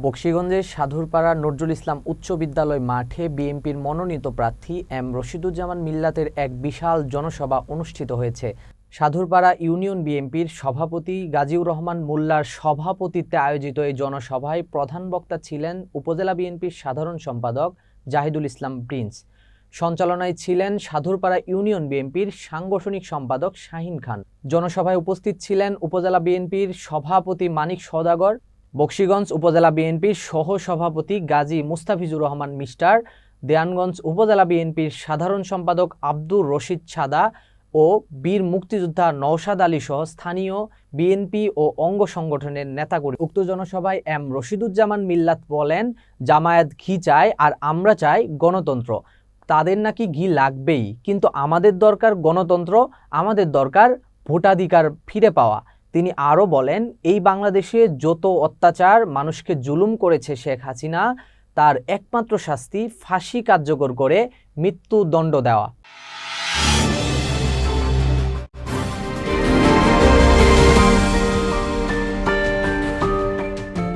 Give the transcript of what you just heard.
বক্সিগঞ্জের সাধুরপাড়া নজরুল ইসলাম উচ্চ বিদ্যালয় মাঠে বিএনপির মনোনীত প্রার্থী এম রশিদুজ্জামান মিল্লাতের এক বিশাল জনসভা অনুষ্ঠিত হয়েছে। সাধুরপাড়া ইউনিয়ন বিএনপির সভাপতি গাজীউর রহমান মোল্লার সভাপতিত্বে আয়োজিত এই জনসভায় প্রধান বক্তা ছিলেন উপজেলা বিএনপির সাধারণ সম্পাদক জাহিদুল ইসলাম প্রিন্স। সঞ্চালনায় ছিলেন সাধুরপাড়া ইউনিয়ন বিএনপির সাংগঠনিক সম্পাদক শাহিন খান। জনসভায় উপস্থিত ছিলেন উপজেলা বিএনপির সভাপতি মানিক সওদাগর বক্সিগঞ্জ উপজেলা বিএনপির সহ সভাপতি গাজী মুস্তাফিজুর রহমান মিস্টার, দেয়ানগঞ্জ উপজেলা বিএনপির সাধারণ সম্পাদক আব্দুর রশিদ ছাদা ও বীর মুক্তিযোদ্ধা নওশাদ আলী সহ স্থানীয় বিএনপি ও অঙ্গ সংগঠনের নেতাকর্মী। উক্ত জনসভায় এম রশিদুজ্জামান মিল্লাত বলেন, জামায়াত ঘি চায় আর আমরা চাই গণতন্ত্র। তাদের নাকি ঘি লাগবেই, কিন্তু আমাদের দরকার গণতন্ত্র, আমাদের দরকার ভোটাধিকার ফিরে পাওয়া। তিনি আরও বলেন, এই বাংলাদেশে যত অত্যাচার মানুষকে জুলুম করেছে শেখ হাসিনা, তার একমাত্র শাস্তি ফাঁসি কার্যকর করে মৃত্যুদণ্ড দেওয়া।